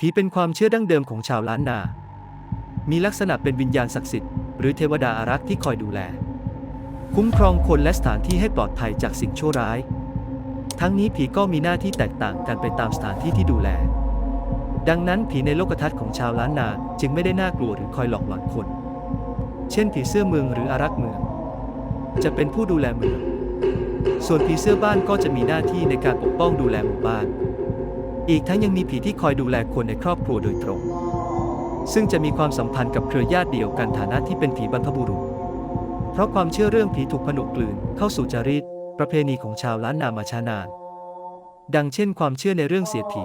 ผีเป็นความเชื่อดั้งเดิมของชาวล้านนา มีลักษณะเป็นวิญญาณศักดิ์สิทธิ์หรือเทวดาอารักษ์ที่คอยดูแล คุ้มครองคนและสถานที่ให้ปลอดภัยจากสิ่งชั่วร้าย ทั้งนี้ผีก็มีหน้าที่แตกต่างกันไปตามสถานที่ที่ดูแล ดังนั้นผีในโลกทัศน์ของชาวล้านนาจึงไม่ได้น่ากลัวหรือคอยหลอกหลอนคน เช่นผีเสื้อเมืองหรืออารักษ์เมือง จะเป็นผู้ดูแลเมือง ส่วนผีเสื้อบ้านก็จะมีหน้าที่ในการปกป้องดูแลหมู่บ้าน อีกทั้งยังมีผีที่คอยดูแลคนในครอบครัวโดยตรง ซึ่งจะมีความสัมพันธ์กับเครือญาติเดียวกันฐานะที่เป็นผีบรรพบุรุษ เพราะความเชื่อเรื่องผีถูกผนวกกลืนเข้าสู่จารีต ประเพณีของชาวล้านนามาช้านาน ดังเช่นความเชื่อในเรื่องเสียผี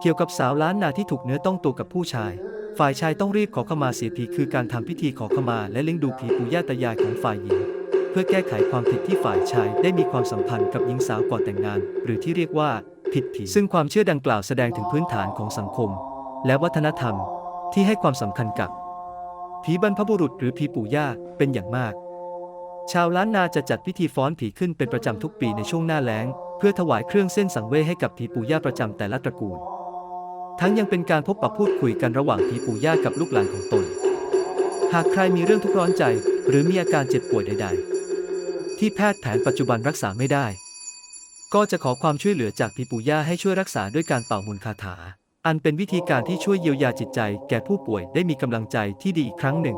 เกี่ยวกับสาวล้านนาที่ถูกเนื้อต้องตัวกับผู้ชาย ฝ่ายชายต้องรีบขอขมาเสียผีคือการทำพิธีขอขมาและเลี้ยงดูผีปู่ย่าตายายของฝ่ายหญิงเพื่อแก้ไขความผิดที่ฝ่ายชายได้มีความสัมพันธ์กับหญิงสาวก่อนแต่งงาน หรือที่เรียกว่า ผิดผีซึ่งความเชื่อดังกล่าวแสดงถึงพื้นฐานของสังคม และวัฒนธรรมที่ให้ความสำคัญกับ ผีบรรพบุรุษหรือผีปู่ย่าเป็นอย่างมาก ชาวล้านนาจะจัดพิธีฟ้อนผีขึ้นเป็นประจำทุกปีในช่วงหน้าแล้ง เพื่อถวายเครื่องเส้นสังเวยให้กับผีปู่ย่าประจำแต่ละตระกูล ทั้งยังเป็นการพบปะพูดคุยกันระหว่างผีปู่ย่ากับลูกหลานของตน หากใครมีเรื่องทุกข์ร้อนใจ หรือมีอาการเจ็บป่วยใด ๆ ที่แพทย์แผนปัจจุบันรักษาไม่ได้ ก็จะขอความช่วยเหลือจากผีปู่ย่าให้ช่วยรักษาด้วยการเป่ามนคาถา อันเป็นวิธีการที่ช่วยเยียวยาจิตใจ แก่ผู้ป่วยได้มีกำลังใจที่ดีอีกครั้งหนึ่ง